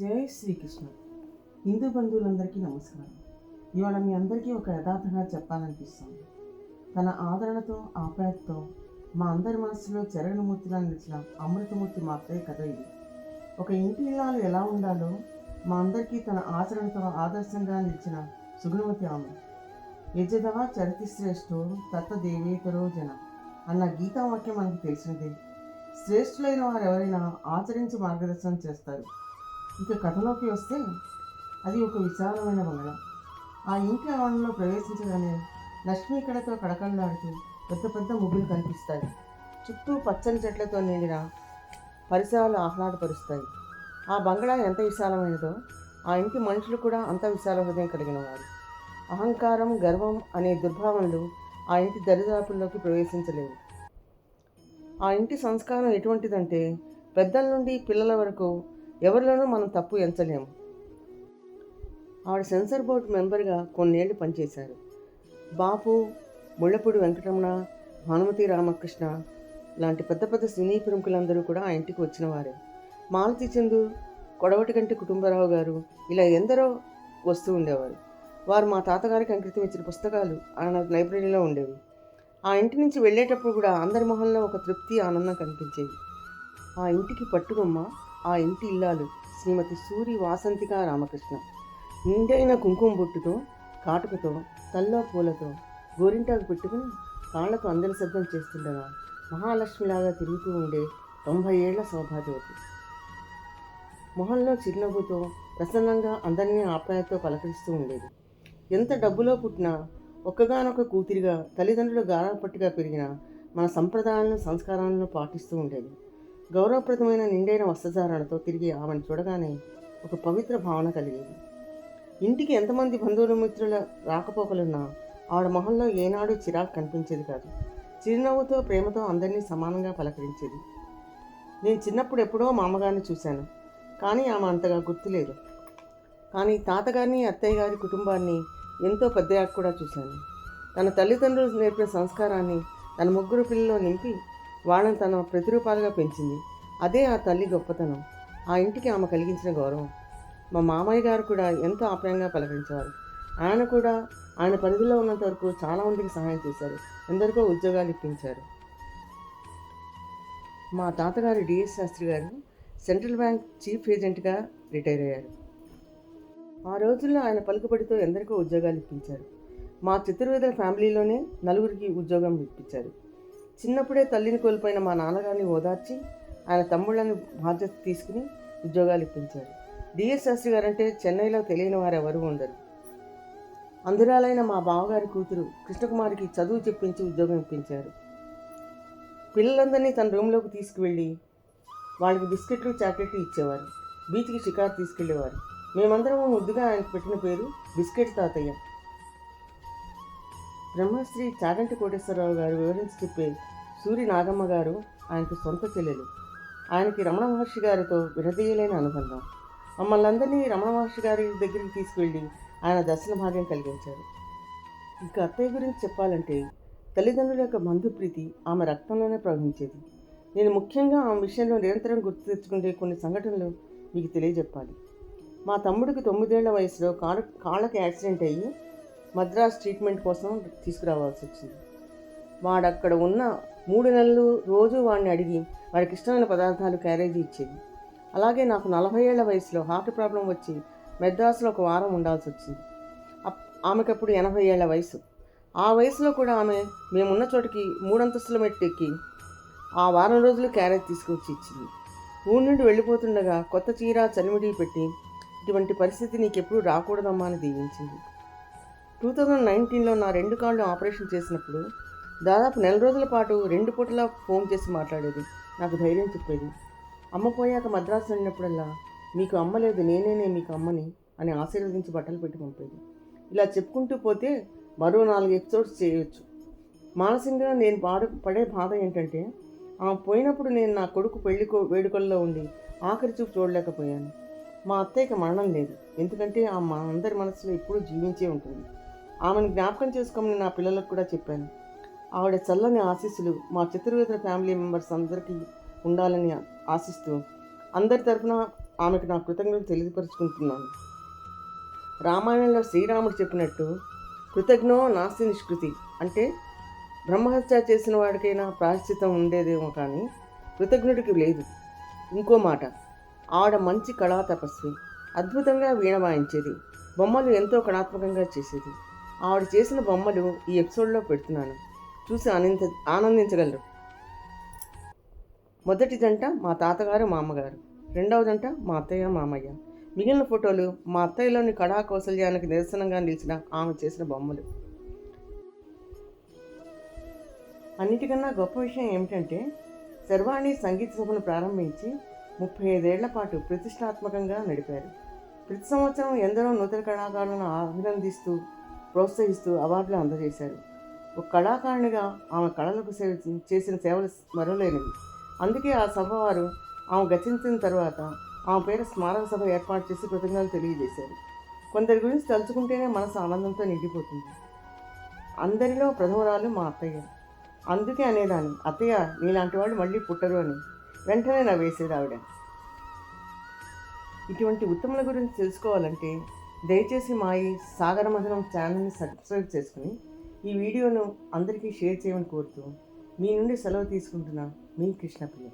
జై శ్రీకృష్ణ. హిందూ బంధువులందరికీ నమస్కారం. ఇవాళ మీ అందరికీ ఒక యథార్థంగా చెప్పాలనిపిస్తుంది. తన ఆదరణతో ఆప్యాయతతో మా అందరి మనసులో చెరగనమూర్తిలా నిలిచిన అమృతమూర్తి మాత్రమే కథ ఇది. ఒక ఇంటి ఇల్లాలు ఎలా ఉండాలో మా అందరికీ తన ఆచరణతో ఆదర్శంగా నిలిచిన సుగుణమతి ఆమె. యజదవా చరితి శ్రేష్ఠో తత్త దేవేతరో జన అన్న గీతావాక్యం మనకు తెలిసినదే శ్రేష్ఠులైన వారు ఎవరైనా ఆచరించి మార్గదర్శనం చేస్తారు. ఇక కథలోకి వస్తే అది ఒక విశాలమైన బంగళ ఆ ఇంటి ఆవరణలో ప్రవేశించగానే లక్ష్మీ కడతో కడకళ్ళాడుతూ పెద్ద పెద్ద ముగ్గులు కనిపిస్తాయి. చుట్టూ పచ్చని చెట్లతో నిండిన పరిసరాలు ఆహ్లాదపరుస్తాయి. ఆ బంగళా ఎంత విశాలమైనదో ఆ ఇంటి మనుషులు కూడా అంత విశాల హృదయం కలిగిన వారు అహంకారం గర్వం అనే దుర్భావనలు ఆ ఇంటి దరిదాపుల్లోకి ప్రవేశించలేవు. ఆ ఇంటి సంస్కారం ఎటువంటిదంటే పెద్దల నుండి పిల్లల వరకు ఎవరిలోనూ మనం తప్పు ఎంచలేము. ఆవిడ సెన్సర్ బోర్డు మెంబర్గా కొన్నేళ్ళు పనిచేశారు. బాపు ముళ్ళపూడి వెంకటరమణ భానుమతి రామకృష్ణ లాంటి పెద్ద పెద్ద సినీ ప్రముఖులందరూ కూడా ఆ ఇంటికి వచ్చినవారే. మాలతి చందు కొడవటికంటి కుటుంబరావు గారు ఇలా ఎందరో వస్తూ ఉండేవారు. వారు మా తాతగారికి అంకితం ఇచ్చిన పుస్తకాలు ఆయన లైబ్రరీలో ఉండేవి. ఆ ఇంటి నుంచి వెళ్ళేటప్పుడు కూడా అందరి మొహంలో ఒక తృప్తి ఆనందం కనిపించేది. ఆ ఇంటికి పట్టుకొమ్మ ఆ ఇంటి ఇల్లాలు శ్రీమతి సూరి వాసంతిక రామకృష్ణ. నిండైన కుంకుమ బొట్టుతో కాటుకతో తల్లో పూలతో గోరింటాకు పెట్టుకుని కాళ్ళకు అందరి శబ్దం చేస్తుండగా మహాలక్ష్మిలాగా తిరుగుతూ ఉండే తొంభై ఏళ్ళ సౌభాగ్యవతి మొహంలో చిరునవ్వుతో ప్రసన్నంగా అందరినీ ఆప్యాయతతో పలకరిస్తూ ఉండేది. ఎంత డబ్బులో పుట్టినా ఒక్కగానొక కూతురిగా తల్లిదండ్రులు గారాపట్టుగా పెరిగిన మన సంప్రదాయాలను సంస్కారాలను పాటిస్తూ ఉండేది. గౌరవప్రదమైన నిండైన వస్త్రధారణతో తిరిగి ఆమెను చూడగానే ఒక పవిత్ర భావన కలిగేది. ఇంటికి ఎంతమంది బంధువుల మిత్రుల రాకపోకలున్నా ఆవిడ మొహంలో ఏనాడు చిరాకు కనిపించేది కాదు. చిరునవ్వుతో ప్రేమతో అందరినీ సమానంగా పలకరించేది. నేను చిన్నప్పుడు ఎప్పుడో మా అమ్మగారిని చూశాను కానీ ఆమె అంతగా గుర్తులేదు. కానీ తాతగారిని అత్తయ్య గారి కుటుంబాన్ని ఎంతో పెద్దయాక కూడా చూశాను. తన తల్లిదండ్రులు నేర్పిన సంస్కారాన్ని తన ముగ్గురు పిల్లల్లో నింపి వాళ్ళని తన ప్రతిరూపాలుగా పెంచింది. అదే ఆ తల్లి గొప్పతనం. ఆ ఇంటికి ఆమె కలిగించిన గౌరవం. మా మామయ్య గారు కూడా ఎంతో ఆప్యాయంగా పలకరించేవారు. ఆయన కూడా ఆయన పరిధిలో ఉన్నంత వరకు చాలామందికి సహాయం చేశారు. ఎందరికో ఉద్యోగాలు ఇప్పించారు. మా తాతగారు డిఎస్ శాస్త్రి గారు సెంట్రల్ బ్యాంక్ చీఫ్ ఏజెంట్గా రిటైర్ అయ్యారు. ఆ రోజుల్లో ఆయన పలుకుబడితో ఎందరికో ఉద్యోగాలు ఇప్పించారు. మా చతుర్వేద ఫ్యామిలీలోనే నలుగురికి ఉద్యోగం ఇప్పించారు. చిన్నప్పుడే తల్లిని కోల్పోయిన మా నాన్నగారిని ఓదార్చి ఆయన తమ్ముళ్ళని బాధ్యత తీసుకుని ఉద్యోగాలు ఇప్పించారు. డిఎస్ శాస్త్రి గారంటే చెన్నైలో తెలియని వారు ఎవరు ఉండరు. అందురాలైన మా బావగారి కూతురు కృష్ణకుమారికి చదువు చెప్పించి ఉద్యోగం ఇప్పించారు. పిల్లలందరినీ తన రూమ్లోకి తీసుకువెళ్ళి వాళ్ళకి బిస్కెట్లు చాక్లెట్లు ఇచ్చేవారు. బీచ్కి షికారు తీసుకెళ్ళేవారు. మేమందరం ముద్దుగా ఆయనకు పెట్టిన పేరు బిస్కెట్ తాతయ్య. బ్రహ్మశ్రీ చాగంటి కోటేశ్వరరావు గారు వివరించి చెప్పే సూరి నాగమ్మ గారు ఆయనకు సొంత చెల్లెలు. ఆయనకి రమణ మహర్షి గారితో విడదీయలేని అనుబంధం. మమ్మల్ని అందరినీ రమణ మహర్షి గారి దగ్గరికి తీసుకువెళ్ళి ఆయన దర్శన భాగ్యం కలిగించారు. ఇక అత్తయ్య గురించి చెప్పాలంటే తల్లిదండ్రుల యొక్క బంధుప్రీతి ఆమె రక్తంలోనే ప్రవహించేది. నేను ముఖ్యంగా ఆమె విషయంలో నిరంతరం గుర్తు తెచ్చుకునే కొన్ని సంఘటనలు మీకు తెలియజెప్పాలి. మా తమ్ముడికి తొమ్మిదేళ్ళ వయసులో కారు కాళ్ళకి యాక్సిడెంట్ అయ్యి మద్రాస్ ట్రీట్మెంట్ కోసం తీసుకురావాల్సి వచ్చింది. వాడు అక్కడ ఉన్న మూడు నెలలు రోజు వాడిని అడిగి వాడికి ఇష్టమైన పదార్థాలు క్యారేజీ ఇచ్చేది. అలాగే నాకు నలభై ఏళ్ళ వయసులో హార్ట్ ప్రాబ్లం వచ్చి మెద్రాసులో ఒక వారం ఉండాల్సి వచ్చింది. అప్- ఆమెకప్పుడు ఎనభై ఏళ్ళ వయసు. ఆ వయసులో కూడా ఆమె మేమున్న చోటికి మూడంతస్తుల మెట్టు ఎక్కి ఆ వారం రోజులు క్యారేజ్ తీసుకొచ్చి ఇచ్చింది. ఊరి నుండి వెళ్ళిపోతుండగా కొత్త చీర చనిమిడి పెట్టి ఇటువంటి పరిస్థితి నీకెప్పుడు రాకూడదమ్మా అని దీవించింది. టూ థౌజండ్ నైన్టీన్లో నా రెండు కాళ్ళు ఆపరేషన్ చేసినప్పుడు దాదాపు నెల రోజుల పాటు రెండు పూటలా ఫోన్ చేసి మాట్లాడేది. నాకు ధైర్యం చెప్పేది. అమ్మ పోయాక మద్రాసు వెళ్ళినప్పుడల్లా మీకు అమ్మ లేదు నేనేనే మీకు అమ్మని అని ఆశీర్వదించి బట్టలు పెట్టి పంపేది. ఇలా చెప్పుకుంటూ పోతే మరో నాలుగు ఎపిసోడ్స్ చేయొచ్చు. మానసికంగా నేను పాడు పడే బాధ ఏంటంటే ఆమె పోయినప్పుడు నేను నా కొడుకు పెళ్ళి వేడుకల్లో ఉండి ఆఖరి చూపు చూడలేకపోయాను. మా అత్తయ్యకి మరణం లేదు. ఎందుకంటే ఆ మా అందరి మనసులో ఎప్పుడూ జీవించే ఉంటుంది. ఆమెను జ్ఞాపకం చేసుకోమని నా పిల్లలకు కూడా చెప్పాను. ఆవిడ చల్లని ఆశీస్సులు మా చతుర్వేద ఫ్యామిలీ మెంబర్స్ అందరికీ ఉండాలని ఆశిస్తూ అందరి తరఫున ఆమెకు నా కృతజ్ఞతలు తెలియపరుచుకుంటున్నాను. రామాయణంలో శ్రీరాముడు చెప్పినట్టు కృతజ్ఞో నాస్తి నిష్కృతి అంటే బ్రహ్మహత్య చేసిన వాడికైనా ప్రాశ్చితం ఉండేదేమో కానీ కృతజ్ఞుడికి లేదు. ఇంకో మాట ఆవిడ మంచి కళా తపస్వి అద్భుతంగా వీణ వాయించేది బొమ్మలు ఎంతో కళాత్మకంగా చేసేది. ఆవిడ చేసిన బొమ్మలు ఈ ఎపిసోడ్లో పెడుతున్నాను. చూసి ఆనంద ఆనందించగలరు. మొదటి జంట మా తాతగారు మా అమ్మగారు. రెండవ జంట మా అత్తయ్య మామయ్య మిగిలిన ఫోటోలు మా అత్తయ్యలోని కళా కౌశల్యానికి నిదర్శనంగా నిలిచిన ఆమె చేసిన బొమ్మలు. అన్నిటికన్నా గొప్ప విషయం ఏమిటంటే శర్వాణి సంగీత సభను ప్రారంభించి ముప్పై ఐదేళ్ళ పాటు ప్రతిష్టాత్మకంగా నడిపారు. ప్రతి సంవత్సరం ఎందరో నూతన కళాకారులను అభినందిస్తూ ప్రోత్సహిస్తూ అవార్డులు అందజేశారు ఒక కళాకారునిగా ఆమె కళలకు సేవ చేసిన సేవలు మరువలేనివి అందుకే ఆ సభ వారు ఆమె గతించిన తర్వాత ఆమె పేరు స్మారక సభ ఏర్పాటు చేసి కృతజ్ఞతలు తెలియజేశారు. కొందరి గురించి తలుచుకుంటేనే మనసు ఆనందంతో నిండిపోతుంది. అందరిలో ప్రథమరాలు మా అత్తయ్య. అందుకే అనేదాన్ని అత్తయ్య నీలాంటి వాళ్ళు మళ్ళీ పుట్టరు అని వెంటనే నా వేసేది ఆవిడ. ఇటువంటి ఉత్తముల గురించి తెలుసుకోవాలంటే దయచేసి మా ఈ సాగర మధురం ఛానల్ని సబ్స్క్రైబ్ చేసుకుని ఈ వీడియోను అందరికీ షేర్ చేయమని కోరుతూ మీ నుండి సెలవు తీసుకుంటున్నా మీ కృష్ణప్రియ.